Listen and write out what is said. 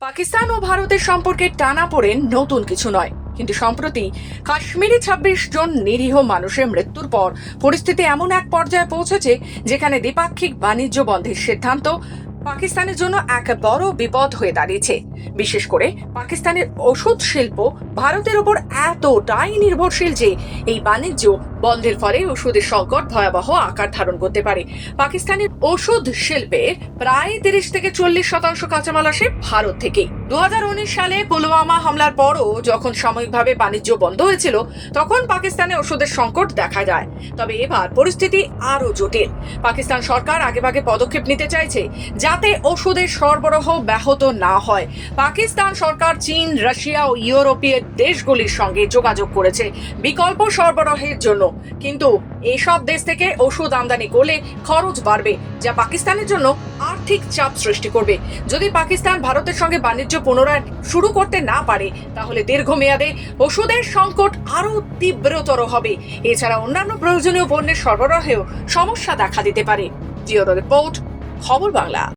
পাকিস্তান ও ভারতের সম্পর্কে টানা পড়েন নতুন কিছু নয়। কিন্তু সম্প্রতি কাশ্মীরে ছাব্বিশ জন নিরীহ মানুষের মৃত্যুর পর পরিস্থিতি এমন এক পর্যায়ে পৌঁছেছে যেখানে দ্বিপাক্ষিক বাণিজ্য বন্ধের সিদ্ধান্ত পাকিস্তানের জন্য এক বড় বিপদ হয়ে দাঁড়িয়েছে। বিশেষ করে পাকিস্তানের ওষুধ শিল্প ভারতের ওপর এতটাই নির্ভরশীল যে এই বাণিজ্য বন্ধের ফলে ওষুধের সংকট ভয়াবহ আকার ধারণ করতে পারে। পাকিস্তানের ওষুধ শিল্পের প্রায় তিরিশ থেকে চল্লিশ শতাংশ কাঁচামাল আসে ভারত থেকে দু সালে পুলওয়ামা হামলার পরও যখন সাময়িকভাবে বাণিজ্য বন্ধ হয়েছিল, তখন পাকিস্তানে ওষুধের সংকট দেখা যায়। তবে এবার পরিস্থিতি আরও জটিল। পাকিস্তান সরকার আগেভাগে পদক্ষেপ নিতে চাইছে যাতে ওষুধের সরবরাহ ব্যাহত না হয়। পাকিস্তান সরকার, চীন, রাশিয়া ও ইউরোপীয় দেশগুলির সঙ্গে যোগাযোগ করেছে বিকল্প সরবরাহের জন্য। কিন্তু এসব দেশ থেকে ওষুধ আমদানি করলে খরচ বাড়বে, যা পাকিস্তানের জন্য আর্থিক চাপ সৃষ্টি করবে। যদি পাকিস্তান ভারতের সঙ্গে বাণিজ্য পুনরায় শুরু করতে না পারে, তাহলে দীর্ঘমেয়াদে ওষুধের সংকট আরও তীব্রতর হবে। এছাড়া অন্যান্য প্রয়োজনীয় পণ্যের সরবরাহেও সমস্যা দেখা দিতে পারে। জিওর রিপোর্ট, খবর বাংলা।